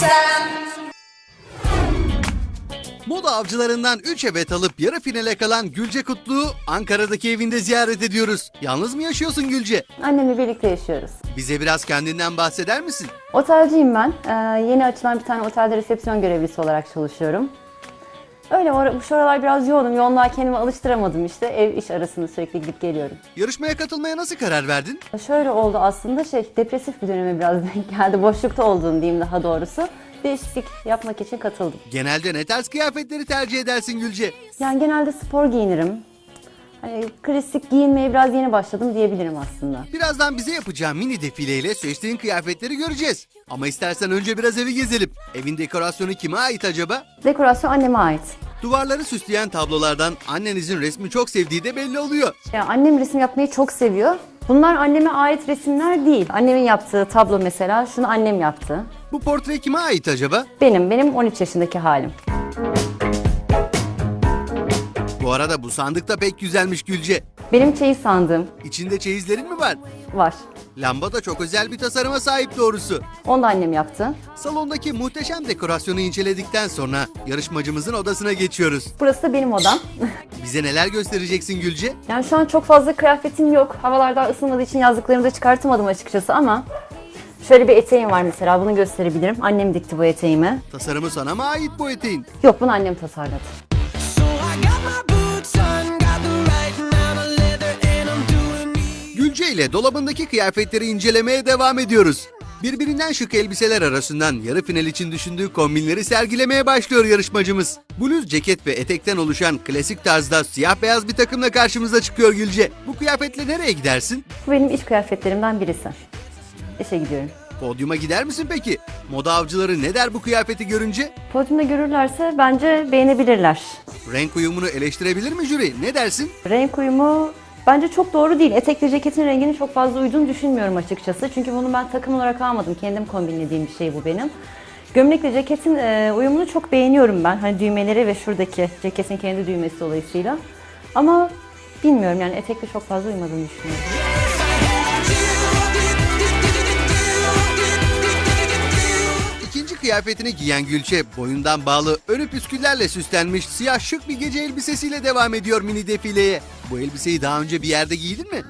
sen Moda avcılarından 3 evet alıp yarı finale kalan Gülce Kutlu'yu Ankara'daki evinde ziyaret ediyoruz. Yalnız mı yaşıyorsun Gülce? Annemle birlikte yaşıyoruz. Bize biraz kendinden bahseder misin? Otelciyim ben. Ee, yeni açılan bir tane otelde resepsiyon görevlisi olarak çalışıyorum. Öyle or- şu aralar biraz yoğunum. Yoğunluğa kendimi alıştıramadım işte. Ev iş arasında sürekli gidip geliyorum. Yarışmaya katılmaya nasıl karar verdin? Şöyle oldu aslında şey depresif bir döneme biraz denk geldi. Boşlukta olduğum diyeyim daha doğrusu. Değişiklik yapmak için katıldım. Genelde ne tarz kıyafetleri tercih edersin Gülce? Yani genelde spor giyinirim. Hani klasik giyinmeye biraz yeni başladım diyebilirim aslında. Birazdan bize yapacağın mini defileyle seçtiğin kıyafetleri göreceğiz. Ama istersen önce biraz evi gezelim. Evin dekorasyonu kime ait acaba? Dekorasyon anneme ait. Duvarları süsleyen tablolardan annenizin resmi çok sevdiği de belli oluyor. Ya annem resim yapmayı çok seviyor. Bunlar anneme ait resimler değil. Annemin yaptığı tablo mesela şunu annem yaptı. Bu portre kime ait acaba? Benim, benim 13 yaşındaki halim. Bu arada bu sandık da pek güzelmiş Gülce. Benim çeyiz sandığım İçinde çeyizlerin mi var? var. Lamba da çok özel bir tasarıma sahip doğrusu. Onu da annem yaptı. Salondaki muhteşem dekorasyonu inceledikten sonra yarışmacımızın odasına geçiyoruz. Burası da benim odam. Bize neler göstereceksin Gülce? yani şu an çok fazla kıyafetim yok. Havalar daha ısınmadığı için yazlıklarımı da çıkartamadım açıkçası ama şöyle bir eteğim var mesela bunu gösterebilirim. Annem dikti bu eteğimi. Tasarımı sana mı ait bu eteğin? Yok bunu annem tasarladı. Gülce ile dolabındaki kıyafetleri incelemeye devam ediyoruz. Birbirinden şık elbiseler arasından yarı final için düşündüğü kombinleri sergilemeye başlıyor yarışmacımız. Bluz ceket ve etekten oluşan klasik tarzda siyah beyaz bir takımla karşımıza çıkıyor Gülce. Bu kıyafetle nereye gidersin? Bu benim iş kıyafetlerimden birisi. İşe gidiyorum. Podyuma gider misin peki? Moda avcıları ne der bu kıyafeti görünce? Podyumda görürlerse bence beğenebilirler. Renk uyumunu eleştirebilir mi jüri? Ne dersin? Renk uyumu bence çok doğru değil. Etekle ceketin rengini çok fazla uyduğunu düşünmüyorum açıkçası. Çünkü bunu ben takım olarak almadım. Kendim kombinlediğim bir şey bu benim. Gömlekle ceketin e, uyumunu çok beğeniyorum ben. Hani düğmeleri ve şuradaki ceketin kendi düğmesi dolayısıyla. Ama bilmiyorum yani etekle çok fazla uymadığını düşünüyorum. Kıyafetini giyen Gülçe boyundan bağlı önü püsküllerle süslenmiş siyah şık bir gece elbisesiyle devam ediyor mini defileye. Bu elbiseyi daha önce bir yerde giydin mi?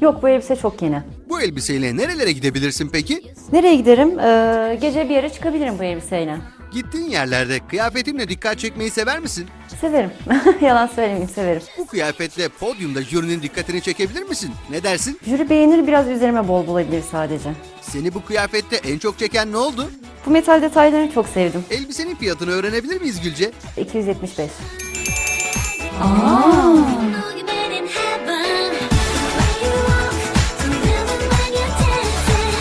Yok bu elbise çok yeni. Bu elbiseyle nerelere gidebilirsin peki? Nereye giderim? Ee, gece bir yere çıkabilirim bu elbiseyle. Gittiğin yerlerde kıyafetimle dikkat çekmeyi sever misin? Severim. Yalan söylemeyeyim severim. Bu kıyafetle podyumda jürinin dikkatini çekebilir misin? Ne dersin? Jüri beğenir biraz üzerime bol bulabilir sadece. Seni bu kıyafette en çok çeken ne oldu? Bu metal detaylarını çok sevdim. Elbisenin fiyatını öğrenebilir miyiz Gülce? 275. You've been in heaven. When you walk, thrilling when you're dancing.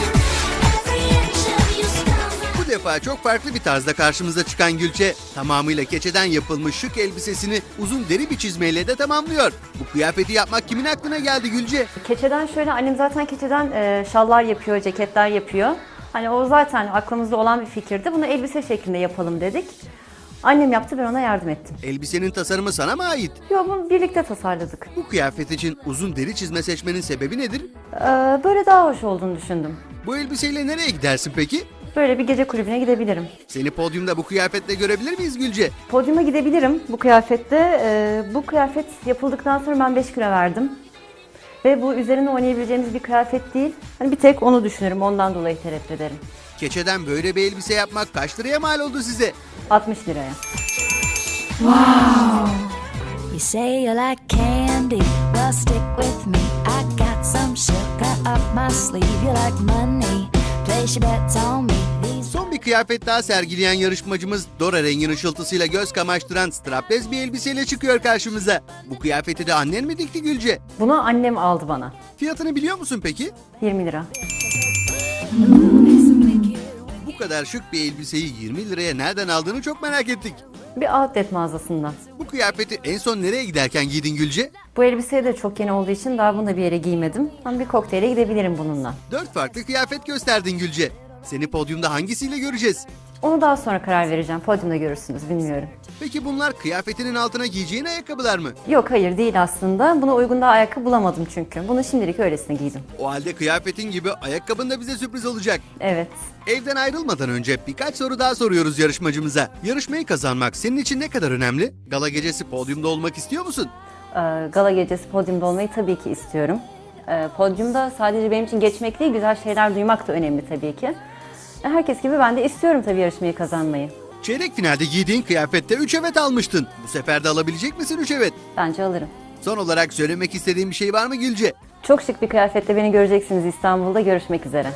Every inch of you smells Bu defa çok farklı bir tarzda karşımıza çıkan Gülçe tamamıyla keçeden yapılmış şık elbisesini uzun deri bir çizmeyle de tamamlıyor. Bu kıyafeti yapmak kimin aklına geldi Gülce? Keçeden şöyle annem zaten keçeden e, şallar yapıyor, ceketler yapıyor. Hani o zaten aklımızda olan bir fikirdi. Bunu elbise şeklinde yapalım dedik. Annem yaptı ben ona yardım ettim. Elbisenin tasarımı sana mı ait? Yo bunu birlikte tasarladık. Bu kıyafet için uzun deri çizme seçmenin sebebi nedir? Ee, böyle daha hoş olduğunu düşündüm. Bu elbiseyle nereye gidersin peki? Böyle bir gece kulübüne gidebilirim. Seni podyumda bu kıyafetle görebilir miyiz Gülce? Podyuma gidebilirim bu kıyafette. Ee, bu kıyafet yapıldıktan sonra ben 5 kilo verdim. Ve bu üzerine oynayabileceğimiz bir kıyafet değil. Hani bir tek onu düşünürüm. Ondan dolayı tereddüt ederim. Keçeden böyle bir elbise yapmak kaç liraya mal oldu size? 60 liraya. You say you like candy, well stick with me. I got some sugar up my sleeve. You like money, place your bets on kıyafet daha sergileyen yarışmacımız Dora rengin ışıltısıyla göz kamaştıran straplez bir elbiseyle çıkıyor karşımıza. Bu kıyafeti de annen mi dikti Gülce? Bunu annem aldı bana. Fiyatını biliyor musun peki? 20 lira. Bu kadar şık bir elbiseyi 20 liraya nereden aldığını çok merak ettik. Bir outlet mağazasından. Bu kıyafeti en son nereye giderken giydin Gülce? Bu elbise de çok yeni olduğu için daha bunu da bir yere giymedim. Ama bir kokteyle gidebilirim bununla. Dört farklı kıyafet gösterdin Gülce. Seni podyumda hangisiyle göreceğiz? Onu daha sonra karar vereceğim. Podyumda görürsünüz, bilmiyorum. Peki bunlar kıyafetinin altına giyeceğin ayakkabılar mı? Yok hayır değil aslında. Buna uygun daha ayakkabı bulamadım çünkü. Bunu şimdilik öylesine giydim. O halde kıyafetin gibi ayakkabın da bize sürpriz olacak. Evet. Evden ayrılmadan önce birkaç soru daha soruyoruz yarışmacımıza. Yarışmayı kazanmak senin için ne kadar önemli? Gala gecesi podyumda olmak istiyor musun? Ee, Gala gecesi podyumda olmayı tabii ki istiyorum. Ee, Podyumda sadece benim için geçmek değil, güzel şeyler duymak da önemli tabii ki. Herkes gibi ben de istiyorum tabii yarışmayı kazanmayı. Çeyrek finalde giydiğin kıyafette 3 evet almıştın. Bu sefer de alabilecek misin 3 evet? Bence alırım. Son olarak söylemek istediğin bir şey var mı Gülce? Çok şık bir kıyafette beni göreceksiniz İstanbul'da. Görüşmek üzere.